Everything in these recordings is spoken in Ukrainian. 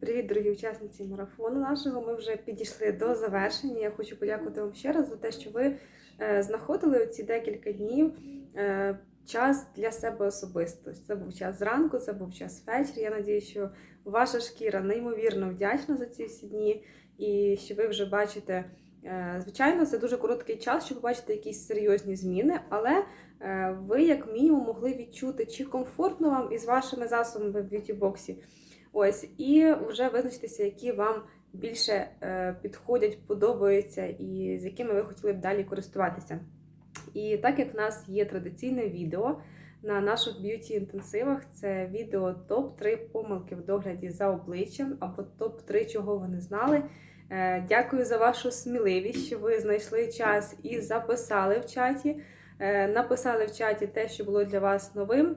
Привіт, дорогі учасниці марафону нашого. Ми вже підійшли до завершення. Я хочу подякувати вам ще раз за те, що ви е, знаходили ці декілька днів е, час для себе особисто. Це був час зранку, це був час ввечері. Я надію, що ваша шкіра неймовірно вдячна за ці всі дні, і що ви вже бачите. е, Звичайно, це дуже короткий час, щоб побачити якісь серйозні зміни, але ви, як мінімум, могли відчути, чи комфортно вам із вашими засобами в б'юті-боксі. Ось, і вже визначитися, які вам більше е, підходять, подобаються, і з якими ви хотіли б далі користуватися. І так як в нас є традиційне відео на наших б'юті-інтенсивах, це відео топ-3 помилки в догляді за обличчям або топ-3, чого ви не знали. Е, Дякую за вашу сміливість, що ви знайшли час і записали в чаті. Е, Написали в чаті те, що було для вас новим,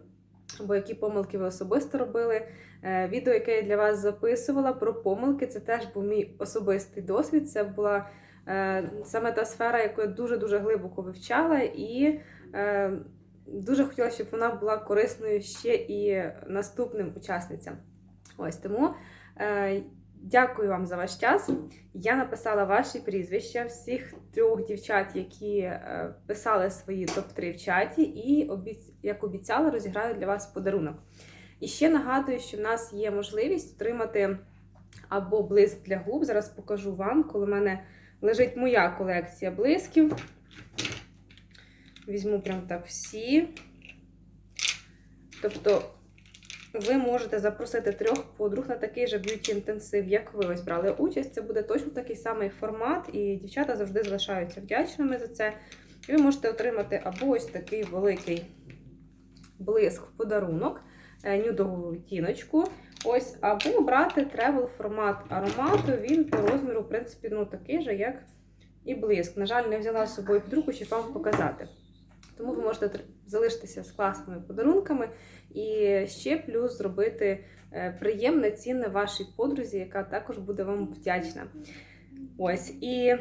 або які помилки ви особисто робили. Е, Відео, яке я для вас записувала про помилки, це теж був мій особистий досвід. Це була е, саме та сфера, яку я дуже-дуже глибоко вивчала, і е, дуже хотіла, щоб вона була корисною ще і наступним учасницям. Ось тому дякую вам за ваш час. Я написала ваші прізвища всіх трьох дівчат, які е, писали свої топ-3 в чаті, і як обіцяла, розіграю для вас подарунок. І ще нагадую, що в нас є можливість отримати або блиск для губ. Зараз покажу вам, коли в мене лежить моя колекція блисків. Візьму прям так всі. Тобто, ви можете запросити трьох подруг на такий же б'юті-інтенсив, як ви ось брали участь. Це буде точно такий самий формат, і дівчата завжди залишаються вдячними за це. І ви можете отримати або ось такий великий блиск в подарунок, е, нюдову відтіночку. Ось, або брати тревел формат аромату. Він по розміру, в принципі, ну, такий же, як і блиск. На жаль, не взяла з собою під руку, щоб вам показати. Тому ви можете залишитися з класними подарунками і ще плюс зробити е, приємне, цінне вашій подрузі, яка також буде вам вдячна. Ось, і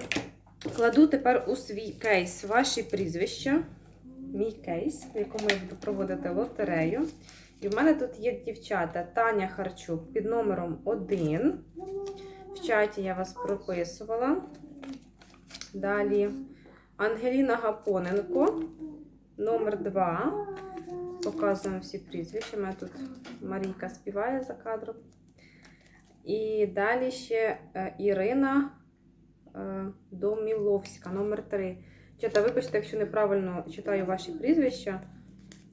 кладу тепер у свій кейс ваші прізвища. Мій кейс, в якому я буду проводити лотерею. І в мене тут є дівчата Таня Харчук під номером 1. В чаті я вас прописувала. Далі Ангеліна Гапоненко, номер 2. Показуємо всі прізвища. У мене тут Марійка співає за кадром. І далі ще е, Ірина е, Доміловська, номер 3. Чата, вибачте, якщо неправильно читаю ваші прізвища.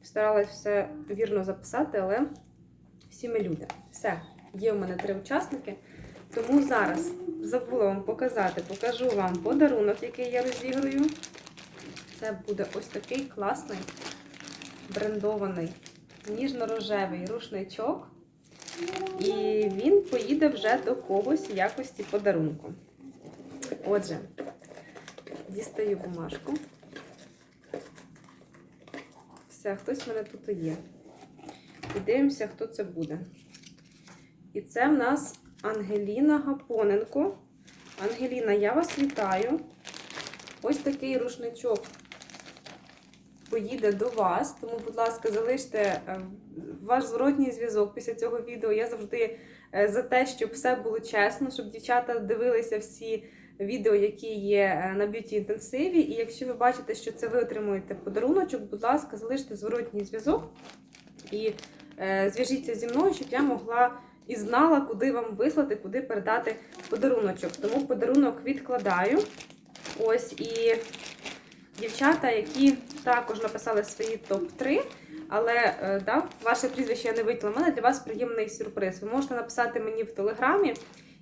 Старалась все вірно записати, але всі ми люди. Все, є у мене три учасники. Тому зараз забула вам показати, покажу вам подарунок, який я розіграю. Це буде ось такий класний брендований ніжно-рожевий рушничок. І він поїде вже до когось в якості подарунку. Отже, дістаю бумажку. Все, хтось в мене тут є. І дивимося, хто це буде. І це в нас Ангеліна Гапоненко. Ангеліна, я вас вітаю. Ось такий рушничок поїде до вас. Тому, будь ласка, залиште е, ваш зворотній зв'язок після цього відео. Я завжди е, за те, щоб все було чесно, щоб дівчата дивилися всі відео, які є е, на б'юті інтенсиві. І якщо ви бачите, що це ви отримуєте подаруночок, будь ласка, залиште зворотній зв'язок і е, зв'яжіться зі мною, щоб я могла і знала, куди вам вислати, куди передати подаруночок. Тому подарунок відкладаю. Ось і дівчата, які також написали свої топ-3. Але е, да, ваше прізвище я не виклала. У мене для вас приємний сюрприз. Ви можете написати мені в телеграмі,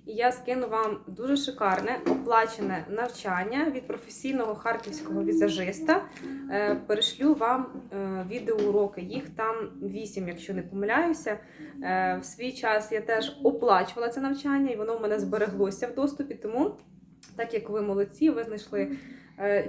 і я скину вам дуже шикарне оплачене навчання від професійного харківського візажиста. Е, Перешлю вам е, відеоуроки. Їх там 8, якщо не помиляюся. В свій час я теж оплачувала це навчання, і воно в мене збереглося в доступі. Тому, так як ви молодці, ви знайшли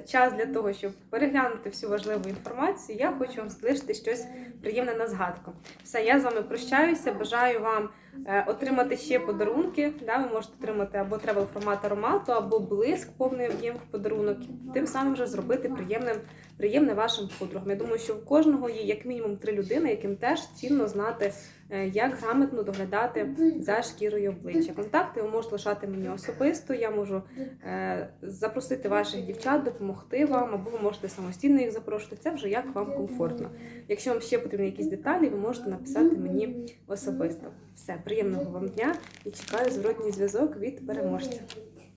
час для того, щоб переглянути всю важливу інформацію, я хочу вам залишити щось приємне на згадку. Все, я з вами прощаюся. Бажаю вам е, отримати ще подарунки. Да, ви можете отримати або тревел формат аромату, або блиск повний об'єм подарунок. Тим самим вже зробити приємним, приємне вашим подругам. Я думаю, що в кожного є як мінімум три людини, яким теж цінно знати, е, як грамотно доглядати за шкірою обличчя. Контакти ви можете лишати мені особисто. Я можу е, запросити ваших дівчат, допомогти вам, або ви можете самостійно їх запрошувати. Це вже як вам комфортно. Якщо вам ще потрібні якісь деталі, ви можете написати мені особисто. Все, приємного вам дня і чекаю зворотній зв'язок від переможця.